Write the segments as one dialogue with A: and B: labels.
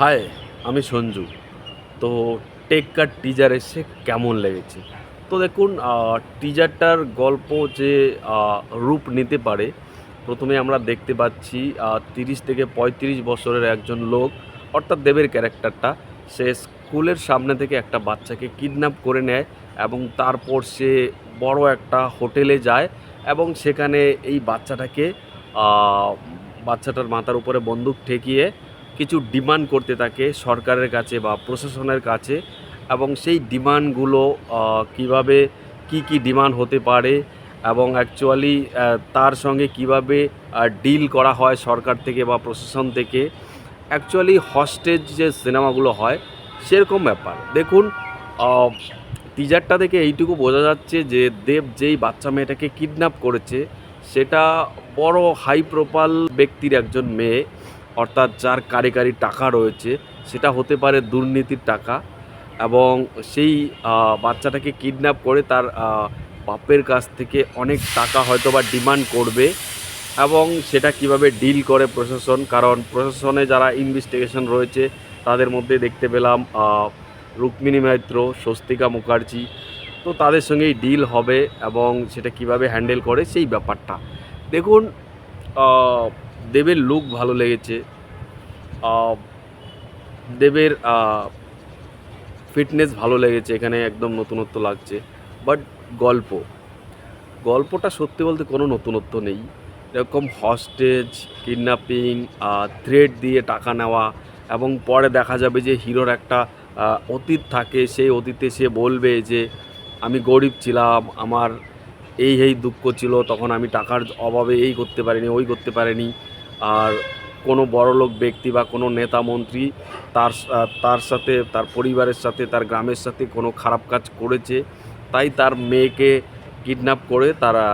A: High আমি সঞ্জু। তো take কার teaser এসে কেমন লেগেছে? তো দেখুন টিজারটার গল্প যে রূপ নিতে পারে, প্রথমে আমরা দেখতে পাচ্ছি তিরিশ থেকে পঁয়ত্রিশ বছরের একজন লোক, অর্থাৎ দেবের ক্যারেক্টারটা, সে স্কুলের সামনে থেকে একটা বাচ্চাকে কিডন্যাপ করে নেয় এবং তারপর সে বড় একটা হোটেলে যায় এবং সেখানে এই বাচ্চাটাকে বাচ্চাটার মাথার উপরে বন্দুক ঠেকিয়ে কিছু ডিমান্ড করতে থাকে সরকারের কাছে বা প্রশাসনের কাছে এবং সেই ডিমান্ডগুলো কীভাবে কি কি ডিমান্ড হতে পারে এবং অ্যাকচুয়ালি তার সঙ্গে কীভাবে ডিল করা হয় সরকার থেকে বা প্রশাসন থেকে। অ্যাকচুয়ালি হস্টেজ যে সিনেমাগুলো হয়, সেরকম ব্যাপার। দেখুন টিজারটা থেকে এইটুকু বোঝা যাচ্ছে যে দেব যেই বাচ্চা মেয়েটাকে কিডন্যাপ করেছে, সেটা বড় হাই প্রোফাইল ব্যক্তির একজন মেয়ে। অর্থাৎ যার কারি কারি টাকা রয়েছে, সেটা হতে পারে দুর্নীতির টাকা এবং সেই বাচ্চাটাকে কিডন্যাপ করে তার বাপের কাছ থেকে অনেক টাকা হয়তো বা ডিমান্ড করবে এবং সেটা কীভাবে ডিল করে প্রশাসন? কারণ প্রশাসনে যারা ইনভেস্টিগেশন রয়েছে, তাদের মধ্যে দেখতে পেলাম রুক্মিণী মৈত্র স্বস্তিকা মুখার্জি, তো তাদের সঙ্গেই ডিল হবে এবং সেটা কীভাবে হ্যান্ডেল করে সেই ব্যাপারটা। দেখুন দেবের লুক ভালো লেগেছে। দেবের ফিটনেস ভালো লেগেছে, এখানে একদম নতুনত্ব লাগছে। বাট গল্প, গল্পটা সত্যি বলতে কোনো নতুনত্ব নেই। এরকম হস্টেজ কিডন্যাপিং থ্রেড দিয়ে টাকা নেওয়া এবং পরে দেখা যাবে যে হিরোর একটা অতীত থাকে, সেই অতীতে সে বলবে যে, আমি গরিব ছিলাম, আমার এই এই দুঃখ ছিল, তখন আমি টাকার অভাবে এই করতে পারিনি, ওই করতে পারিনি। আর কোনো বড়লোক ব্যক্তি বা কোনো নেতা মন্ত্রী তার তার সাথে, তার পরিবারের সাথে, তার গ্রামের সাথে কোনো খারাপ কাজ করেছে, তাই তার মেয়েকে কিডন্যাপ করে তারা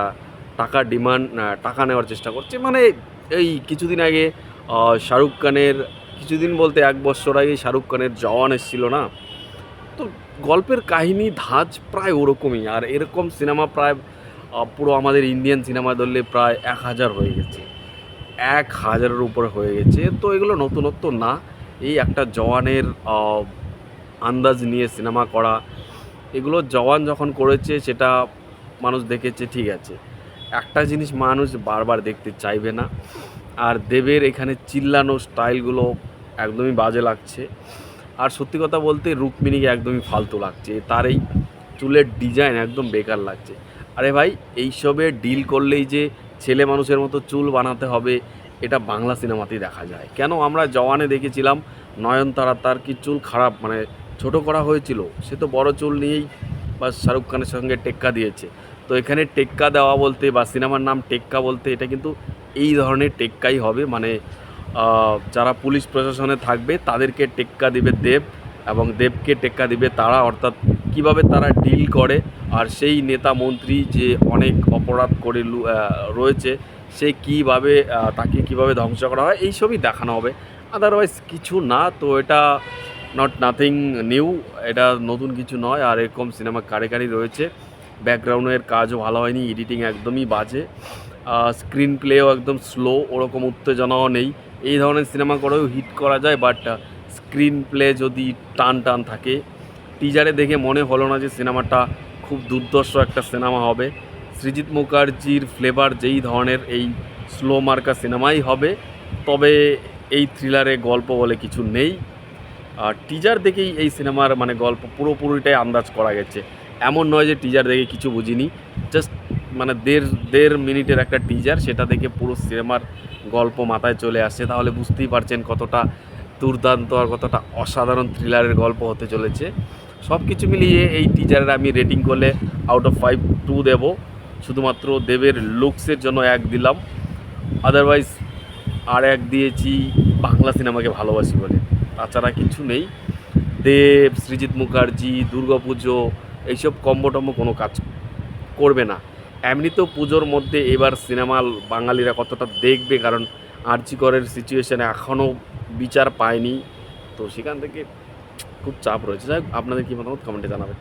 A: টাকা ডিমান্ড টাকা নেওয়ার চেষ্টা করছে। মানে এই কিছুদিন আগে শাহরুখ খানের, কিছুদিন বলতে এক বছর আগে শাহরুখ খানের জওয়ান এসেছিল না? তো গল্পের কাহিনী, ধাঁচ প্রায় ওরকমই। আর এরকম সিনেমা প্রায় পুরো আমাদের ইন্ডিয়ান সিনেমা ধরলে প্রায় এক হাজার হয়ে গেছে। এক হাজারের উপরে হয়ে গেছে। তো এগুলো নতুনত্ব না। এই একটা জওয়ানের আন্দাজ নিয়ে সিনেমা করা, এগুলো জওয়ান যখন করেছে সেটা মানুষ দেখেছে, ঠিক আছে। একটা জিনিস মানুষ বারবার দেখতে চাইবে না। আর দেবের এখানে চিল্লানো স্টাইলগুলো একদমই বাজে লাগছে। আর সত্যি কথা বলতে রুক্মিণীকে একদমই ফালতু লাগছে। তার এই চুলের ডিজাইন একদম বেকার লাগছে। আরে ভাই, এইসবে ডিল করলেই যে ছেলে মানুষের মতো চুল বানাতে হবে, এটা বাংলা সিনেমাতেই দেখা যায়। কেন? আমরা জওয়ানে দেখেছিলাম, নয়নতারা তার কি চুল খারাপ মানে ছোট করা হয়েছিল, সে তো বড় চুল নিয়েই বা শাহরুখ খানের সঙ্গে টেক্কা দিয়েছে। তো এখানে টেক্কা দেওয়া বলতে বা সিনেমার নাম টেক্কা বলতে এটা কিন্তু এই ধরনের টেক্কাই হবে মানে যারা পুলিশ প্রশাসনে থাকবে তাদেরকে টেক্কা দিবে দেব। এবং দেবকে টেক্কা দিবে তারা, অর্থাৎ কীভাবে তারা ডিল করে, আর সেই নেতা মন্ত্রী যে অনেক অপরাধ করে রয়েছে, সে কীভাবে তাকে কীভাবে ধ্বংস করা হয়, এই সবই দেখানো হবে। আদারওয়াইজ কিছু না, তো এটা নট নাথিং নিউ এটা নতুন কিছু নয়, আর এরকম সিনেমা কারে কারি রয়েছে। ব্যাকগ্রাউন্ডের কাজও ভালো হয়নি এডিটিং একদমই বাজে স্ক্রিন প্লেও একদম স্লো ওরকম উত্তেজনাও নেই। এই ধরনের সিনেমা করেও হিট করা যায় বাট স্ক্রিন প্লে যদি টান টান থাকে টিজারে দেখে মনে হলো না যে সিনেমাটা খুব দুর্দর্শ একটা সিনেমা হবে। সৃজিত মুখার্জির ফ্লেভার যেই ধরনের এই স্লো মার্কা সিনেমাই হবে, তবে এই থ্রিলারে গল্প বলে কিছু নেই। আর টিজার দেখেই এই সিনেমার মানে গল্প পুরোপুরিটাই আন্দাজ করা গেছে। এমন নয় যে টিজার দেখে কিছু বুঝিনি। জাস্ট মানে দেড় দেড় মিনিটের একটা টিজার সেটা দেখে পুরো সিনেমার গল্প মাথায় চলে আসছে। তাহলে বুঝতেই পারছেন কতটা দুর্দান্ত আর কতটা অসাধারণ থ্রিলারের গল্প হতে চলেছে। সব কিছু মিলিয়ে এই টিজারের আমি রেটিং করলে আউট অফ ফাইভ টু দেবো। শুধুমাত্র দেবের লুকসের জন্য এক দিলাম। আদারওয়াইজ আর এক দিয়েছি বাংলা সিনেমাকে ভালোবাসি বলে। তাছাড়া কিছু নেই। দেব সৃজিত মুখার্জি দুর্গাপুজো এইসব কম্বো টম্বো কোনো কাজ করবে না। এমনিতেও পুজোর মধ্যে এবার সিনেমা বাঙালিরা কতটা দেখবে, কারণ আর্যিকরের সিচুয়েশানে এখনও বিচার পায়নি। তো সেখান থেকে খুব চাপ রয়েছে। যাই হোক, আপনাদের কী মতামত? কমেন্টে জানাবেন।